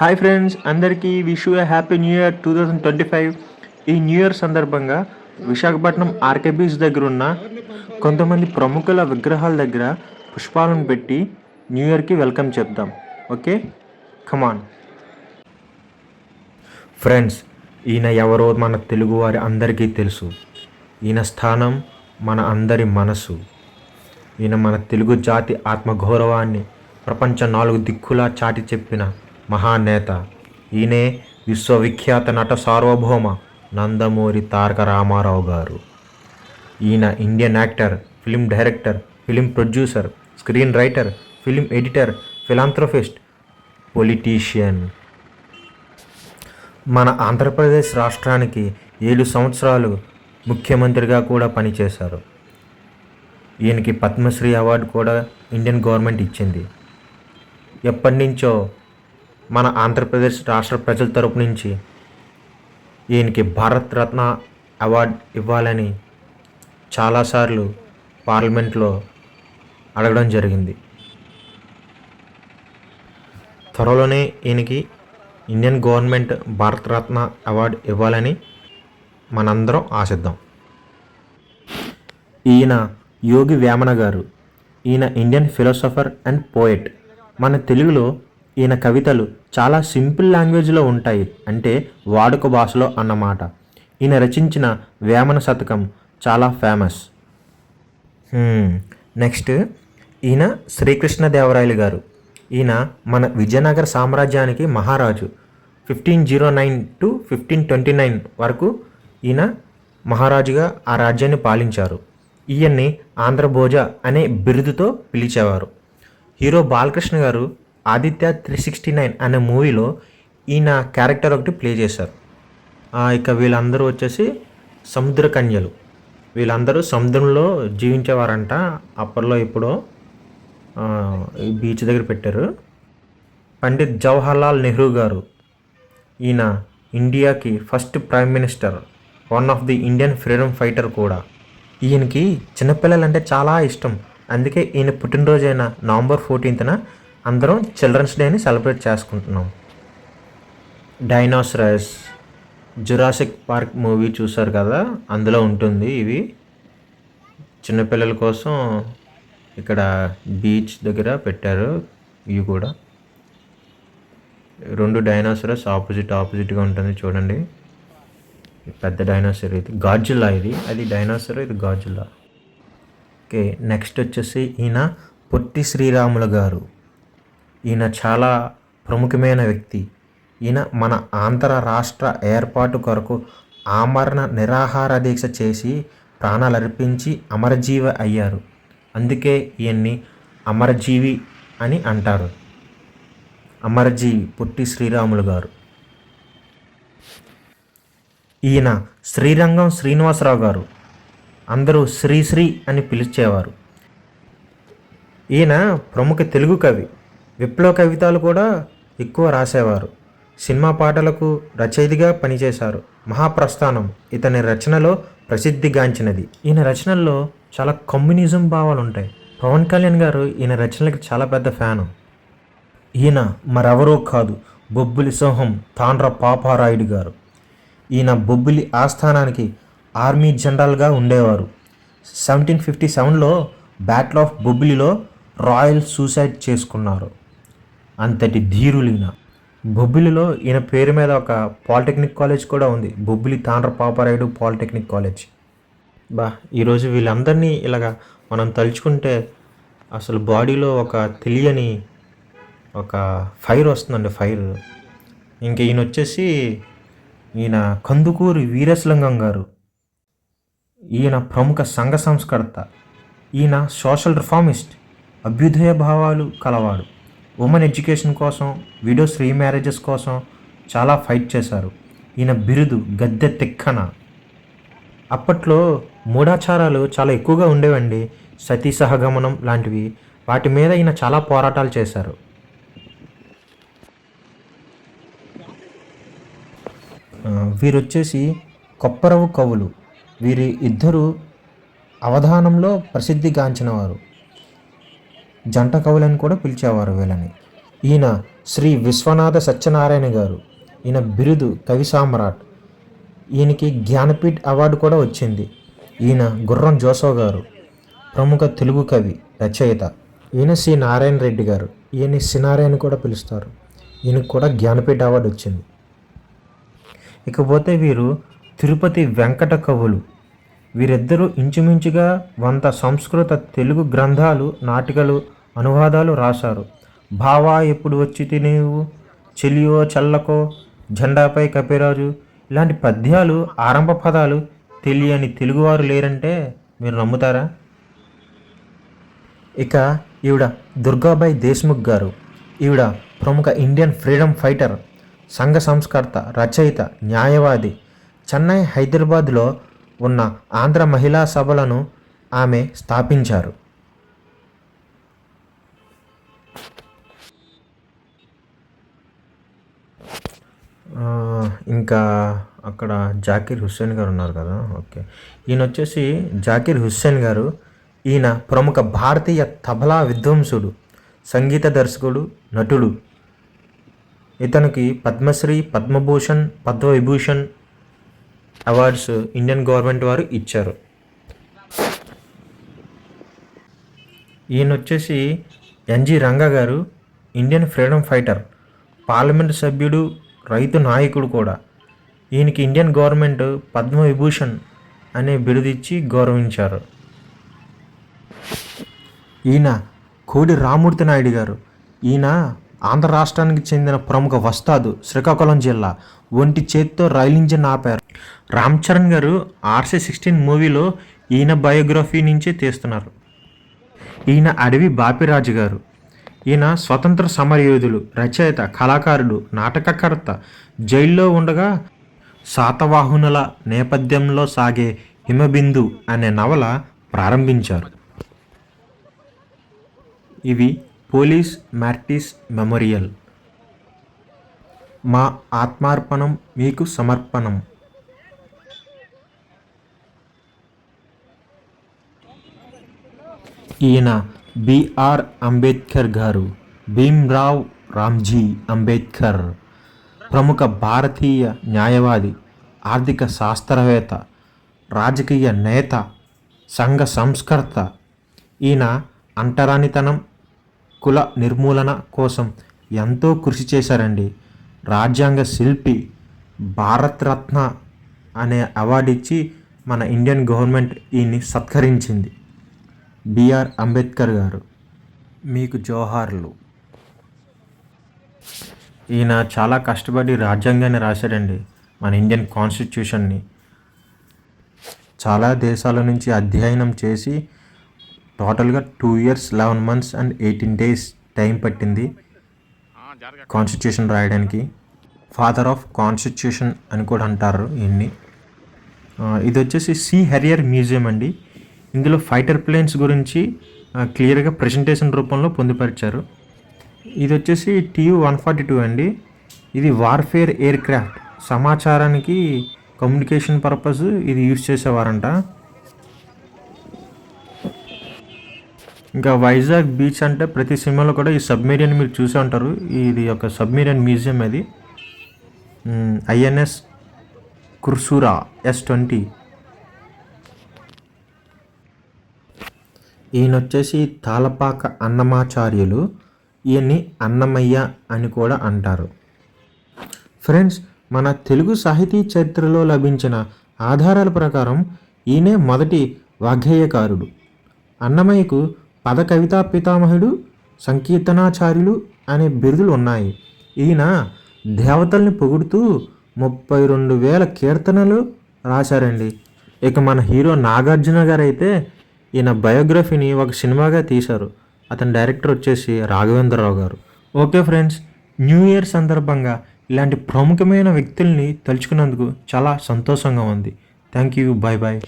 Hi friends అందరికీ wish you happy new year two thousand twenty five ఈ new year సందర్భంగా Visakhapatnam RK beach దగ్గర ఉన్న కొంతమంది ప్రముఖుల విగ్రహాల దగ్గర పుష్పాలను పెట్టి న్యూ ఇయర్కి వెల్కమ్ చెప్దాం. ఓకే కమాన్ ఫ్రెండ్స్ ఈయన ఎవరో మన తెలుగువారి అందరికీ తెలుసు. ఈయన స్థానం మన అందరి మనసు. ఈయన మన తెలుగు జాతి ఆత్మగౌరవాన్ని ప్రపంచ నాలుగు దిక్కులా చాటి చెప్పిన మహానేత. ఈయనే విశ్వవిఖ్యాత నట సార్వభౌమ నందమూరి తారక రామారావు గారు. ఈయన Indian actor film director film producer screen writer film editor philanthropist politician. మన ఆంధ్రప్రదేశ్ రాష్ట్రానికి ఏడు సంవత్సరాలు ముఖ్యమంత్రిగా కూడా పనిచేశారు. ఈయనకి పద్మశ్రీ అవార్డు కూడా ఇండియన్ గవర్నమెంట్ ఇచ్చింది. ఎప్పటి నుంచో మన ఆంధ్రప్రదేశ్ రాష్ట్ర ప్రజల తరపు నుంచి ఈయనకి భారత్ రత్న అవార్డు ఇవ్వాలని చాలాసార్లు పార్లమెంట్లో అడగడం జరిగింది. త్వరలోనే ఈయనకి Indian government Bharat Ratna award ఇవ్వాలని మనందరం ఆశిద్దాం. ఈయన యోగి వేమన గారు ఈయన ఇండియన్ ఫిలాసఫర్ అండ్ పోయెట్. మన తెలుగులో ఈయన కవితలు చాలా సింపుల్ లాంగ్వేజ్లో ఉంటాయి అంటే వాడుక భాషలో అన్నమాట. ఈయన రచించిన వేమన శతకం చాలా ఫేమస్. నెక్స్ట్ ఈయన శ్రీకృష్ణదేవరాయలు గారు. ఈయన మన విజయనగర సామ్రాజ్యానికి మహారాజు. Fifteen zero nine to fifteen twenty nine వరకు ఈయన మహారాజుగా ఆ రాజ్యాన్ని పాలించారు. ఈయన్ని ఆంధ్రభోజ అనే బిరుదుతో పిలిచేవారు. హీరో బాలకృష్ణ గారు ఆదిత్య త్రీ సిక్స్టీ నైన్ అనే మూవీలో ఈయన క్యారెక్టర్ ఒకటి ప్లే చేశారు. ఇక వీళ్ళందరూ వచ్చేసి సముద్ర కన్యలు. వీళ్ళందరూ సముద్రంలో జీవించేవారంట. అప్పట్లో ఎప్పుడో ఈ బీచ్ దగ్గర పెట్టారు. పండిత్ జవహర్లాల్ నెహ్రూ గారు ఈయన ఇండియాకి first prime minister one of the Indian freedom fighter కూడా. ఈయనకి చిన్నపిల్లలంటే చాలా ఇష్టం. అందుకే ఈయన పుట్టినరోజైన నవంబర్ ఫోర్టీన్త్న అందరం చిల్డ్రన్స్ డేని సెలబ్రేట్ చేసుకుంటున్నాం. డైనోసరస్ జురాసిక్ పార్క్ మూవీ చూసారు కదా అందులో ఉంటుంది ఇవి. చిన్నపిల్లల కోసం ఇక్కడ బీచ్ దగ్గర పెట్టారు ఇవి కూడా. రెండు డైనోసరస్ ఆపోజిట్ ఆపోజిట్గా ఉంటుంది చూడండి. పెద్ద డైనోసర్ ఇది. గాజులా ఇది. అది డైనోసర్ ఇది గాజులా. ఓకే నెక్స్ట్ వచ్చేసి ఈయన పొట్టి శ్రీరాములు గారు. ఈయన చాలా ప్రముఖమైన వ్యక్తి. ఈయన మన ఆంధ్ర రాష్ట్ర ఏర్పాటు కొరకు ఆమరణ నిరాహార దీక్ష చేసి ప్రాణాలు అర్పించి అమరజీవి అయ్యారు. అందుకే ఈయన్ని అమరజీవి అని అంటారు. అమరజీవి పుట్టి శ్రీరాములు గారు. ఈయన శ్రీరంగం శ్రీనివాసరావు గారు. అందరూ శ్రీశ్రీ అని పిలిచేవారు. ఈయన ప్రముఖ తెలుగు కవి. విప్లవ కవితలు కూడా ఎక్కువ రాసేవారు. సినిమా పాటలకు రచయితగా పనిచేశారు. మహాప్రస్థానం. ఇతని రచనలో ప్రసిద్ధిగాంచినది. ఈయన రచనల్లో చాలా కమ్యూనిజం భావాలు ఉంటాయి పవన్ కళ్యాణ్ గారు ఈయన రచనలకు చాలా పెద్ద ఫ్యాను. ఈయన మరెవరో కాదు. బొబ్బిలి సింహం తాండ్ర పాపారాయుడు గారు. ఈయన బొబ్బిలి ఆస్థానానికి ఆర్మీ జనరల్గా ఉండేవారు. సెవెంటీన్ ఫిఫ్టీ సెవెన్లో బ్యాటిల్ ఆఫ్ బొబ్బిలిలో రాయల్ సూసైడ్ చేసుకున్నారు. అంతటి ధీరులు ఈయన బొబ్బిలిలో ఈయన పేరు మీద ఒక పాలిటెక్నిక్ కాలేజ్ కూడా ఉంది. Bobbili Tandra Paparayudu polytechnic college. బా ఈరోజు వీళ్ళందరినీ ఇలాగా మనం తలుచుకుంటే అసలు బాడీలో ఒక తెలియని ఒక ఫైర్ వస్తుందండి ఫైర్. ఇంక ఈయన వచ్చేసి ఈయన కందుకూరి వీరేశలింగం గారు. ఈయన ప్రముఖ సంఘ సంస్కర్త. ఈయన సోషల్ రిఫార్మిస్ట్ అభ్యుదయ భావాలు కలవాడు. ఉమెన్ ఎడ్యుకేషన్ కోసం విడోస్ రీమ్యారేజెస్ కోసం చాలా ఫైట్ చేశారు. ఈయన బిరుదు గద్దె తిక్కన. అప్పట్లో మూఢాచారాలు చాలా ఎక్కువగా ఉండేవండి. సతీ సహగమనం లాంటివి. వాటి మీద ఈయన చాలా పోరాటాలు చేశారు. వీరొచ్చేసి వీరు వచ్చేసి కొప్పరవు కవులు. వీరి ఇద్దరు అవధానంలో ప్రసిద్ధిగాంచిన వారు జంట కవులని కూడా పిలిచేవారు వీళ్ళని. ఈయన శ్రీ విశ్వనాథ సత్యనారాయణ గారు ఈయన బిరుదు కవి సామ్రాట్ ఈయనకి జ్ఞానపీఠ్ అవార్డు కూడా వచ్చింది. ఈయన గుర్రం జోసో గారు ప్రముఖ తెలుగు కవి రచయిత. ఈయన సి నారాయణ రెడ్డి గారు ఈయన సినారాయణ కూడా పిలుస్తారు. ఈయనకు కూడా జ్ఞానపీఠ అవార్డు వచ్చింది. ఇకపోతే వీరు తిరుపతి వెంకట కవులు వీరిద్దరూ ఇంచుమించుగా వంద సంస్కృత తెలుగు గ్రంథాలు నాటికలు అనువాదాలు రాశారు. బావా ఎప్పుడు వచ్చి తినేవు? చెలియో చల్లకో జెండాపై కపిరాజు? ఇలాంటి పద్యాలు ఆరంభ పదాలు తెలియని తెలుగువారు లేరంటే మీరు నమ్ముతారా? ఇక ఈవిడ దుర్గాబాయి దేశ్ముఖ్ గారు. ఈవిడ ప్రముఖ ఇండియన్ ఫ్రీడమ్ ఫైటర్ సంఘ సంస్కర్త రచయిత న్యాయవాది. చెన్నై హైదరాబాద్లో ఉన్న ఆంధ్ర మహిళా సభలను ఆమె స్థాపించారు. ఇంకా అక్కడ జాకీర్ హుస్సేన్ గారు ఉన్నారు కదా? ఓకే. ఈయన వచ్చేసి జాకీర్ హుస్సేన్ గారు ఈయన ప్రముఖ భారతీయ తబలా విద్వాంసుడు సంగీత దర్శకుడు నటుడు. ఇతనికి Padma Shri Padma Bhushan Padma Vibhushan awards Indian government వారు ఇచ్చారు. ఈయన వచ్చేసి ఎన్జి రంగా గారు ఇండియన్ ఫ్రీడమ్ ఫైటర్ పార్లమెంట్ సభ్యుడు రైతు నాయకుడు కూడా. ఈయనకి ఇండియన్ గవర్నమెంట్ పద్మవిభూషణ్ అనే బిరుదిచ్చి గౌరవించారు. ఈయన కోడి రామూర్తి నాయుడు గారు. ఈయన ఆంధ్ర రాష్ట్రానికి చెందిన ప్రముఖ వస్తాదు శ్రీకాకుళం జిల్లా. ఒంటి చేత్తో రైలు ఇంజిన్ ఆపారు. రామ్ చరణ్ గారు ఆర్సీ సిక్స్టీన్ మూవీలో ఈయన బయోగ్రఫీ నుంచే తీస్తున్నారు. ఈయన అడవి బాపిరాజు గారు. ఈయన స్వతంత్ర సమరయోధులు రచయిత కళాకారుడు నాటకకర్త జైల్లో ఉండగా శాతవాహనుల నేపథ్యంలో సాగే హిమబిందు అనే నవల ప్రారంభించారు. ఇవి పోలీస్ మార్టిస్ మెమోరియల్. మా ఆత్మార్పణం మీకు సమర్పణం. ఈయన బిఆర్ అంబేద్కర్ గారు భీమ్రావ్ రామ్జీ అంబేద్కర్ ప్రముఖ భారతీయ న్యాయవాది ఆర్థిక శాస్త్రవేత్త రాజకీయ నేత సంఘ సంస్కర్త. ఈయన అంటరానితనం కుల నిర్మూలన కోసం ఎంతో కృషి చేశారండి. రాజ్యాంగ శిల్పి భారతరత్న అనే అవార్డు ఇచ్చి మన ఇండియన్ గవర్నమెంట్ ఈయన్ని సత్కరించింది. బిఆర్ అంబేద్కర్ గారు. మీకు జోహార్లు. ఈయన చాలా కష్టపడి రాజ్యాంగాన్ని రాశాడండి మన ఇండియన్ కాన్స్టిట్యూషన్ని చాలా దేశాల నుంచి అధ్యయనం చేసి టోటల్గా two years eleven months and eighteen days time పట్టింది కాన్స్టిట్యూషన్ రాయడానికి. ఫాదర్ ఆఫ్ కాన్స్టిట్యూషన్ అని కూడా అంటారు ఈయన్ని. ఇది వచ్చేసి సి హెరియర్ మ్యూజియం అండి. ఇందులో ఫైటర్ ప్లేన్స్ గురించి క్లియర్గా ప్రజెంటేషన్ రూపంలో పొందుపరిచారు. ఇది వచ్చేసి టీయు వన్ ఫార్టీ టూ అండి. ఇది వార్ఫేర్ ఎయిర్ క్రాఫ్ట్ సమాచారానికి కమ్యూనికేషన్ పర్పస్ ఇది యూజ్ చేసేవారంట. ఇంకా వైజాగ్ బీచ్ అంటే ప్రతి సినిమాలో కూడా ఈ సబ్మెరియన్ మీరు చూసే ఉంటారు. ఇది ఒక సబ్మెరియన్ మ్యూజియం అది. INS Kursura S twenty. ఈయన వచ్చేసి తాళపాక అన్నమాచార్యులు. ఈయన్ని అన్నమయ్య అని కూడా అంటారు. ఫ్రెండ్స్ మన తెలుగు సాహితీ చరిత్రలో లభించిన ఆధారాల ప్రకారం ఈయనే మొదటి వాగ్గేయకారుడు. అన్నమయ్యకు పద కవితా పితామహుడు సంకీర్తనాచార్యులు అనే బిరుదులు ఉన్నాయి. ఈయన దేవతల్ని పొగుడుతూ ముప్పై రెండు వేల కీర్తనలు రాశారండి. ఇక మన హీరో నాగార్జున గారు అయితే ఈయన బయోగ్రఫీని ఒక సినిమాగా తీశారు. అతని డైరెక్టర్ వచ్చేసి రాఘవేంద్రరావు గారు. ఓకే ఫ్రెండ్స్ న్యూ ఇయర్ సందర్భంగా ఇలాంటి ప్రముఖమైన వ్యక్తుల్ని తలుచుకున్నందుకు చాలా సంతోషంగా ఉంది. Thank you bye bye